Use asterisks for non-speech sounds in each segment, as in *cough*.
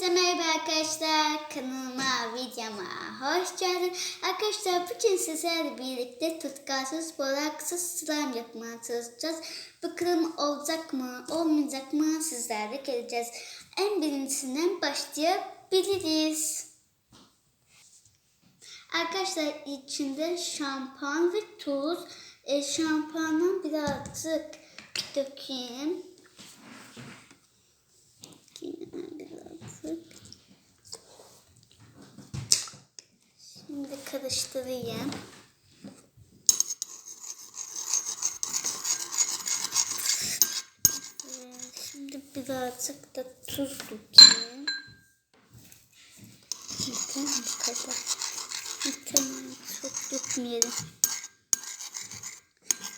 Herkese merhaba arkadaşlar. Kanalıma, videoma hoş geldin. Arkadaşlar bugün sizlerle birlikte tutkalsız, bolaksız slime yapmaya çalışacağız. Bakalım olacak mı, olmayacak mı sizlerle göreceğiz. En birincisinden başlayabiliriz. Arkadaşlar içinde şampuan ve tuz. E, şampuanı birazcık dökeyim. Yine birazcık. Şimdi karıştırayım. Şimdi birazcık da tuz dökeyim. Yeter bu kadar? Yeter? Çok dökmeyelim.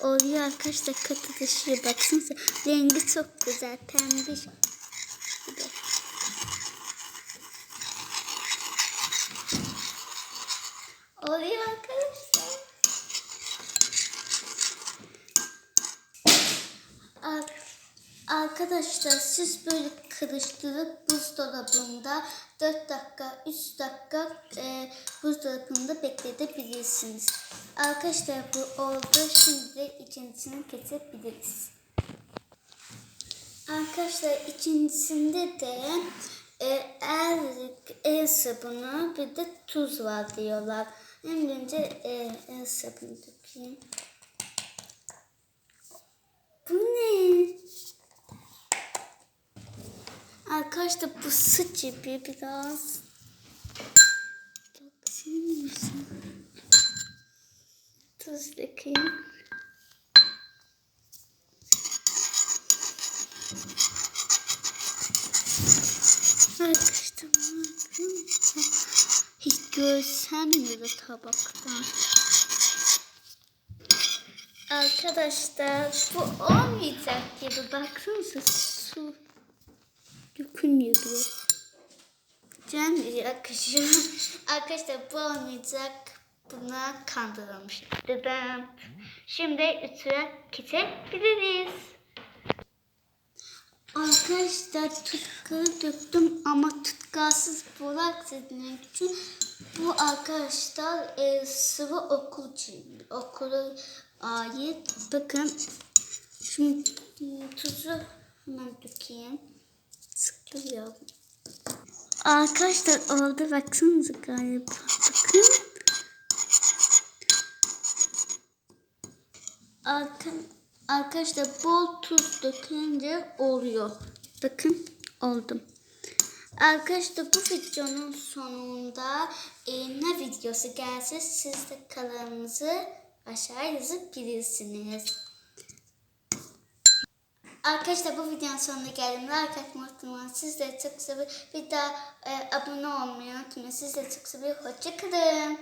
Oluyor arkadaşlar katılaşıyor. Baksanıza rengi çok güzel. Pembiş. gibi. Oluyor arkadaşlar. Ar- Arkadaşlar siz böyle karıştırıp buzdolabında 4 dakika 3 dakika e, buzdolabında bekletebilirsiniz. Arkadaşlar bu oldu. Şimdi ikincisini kesebiliriz. Arkadaşlar ikincisinde de e, el, el sabunu bir de tuz var diyorlar. En önce e, el sabunu dökeyim. Bu ne? Arkadaşlar bu gibi biraz. Bakayım mısın? Tuz dökeyim. Arkadaşlar. Hiç görsenmiyor tabaktan. Arkadaşlar bu olmayacak gibi baksanıza su dökülmüyor bile. Can yakışıyor. *laughs* Arkadaşlar bu olmayacak. Buna kandırılmış. Şimdi ütüye geçebiliriz. Arkadaşlar tutkalı döktüm ama tutkalsız bulak edilmek için bu arkadaşlar e, sıvı okul için okula ait. Bakın şimdi tuzu hemen dökeyim. Sıkılıyor. Arkadaşlar oldu baksanıza galiba. Bakın. Arka, arkadaşlar bol tuz dökünce oluyor. Bakın oldum. Arkadaşlar bu videonun sonunda e, ne videosu gelse siz de kanalımızı aşağı yazabilirsiniz. Arkadaşlar bu videonun sonuna geldim. Like atmayı unutmayın. Sizleri çok seviyorum. Bir daha e, abone olmayı unutmayın. Sizleri çok seviyorum. Hoşçakalın.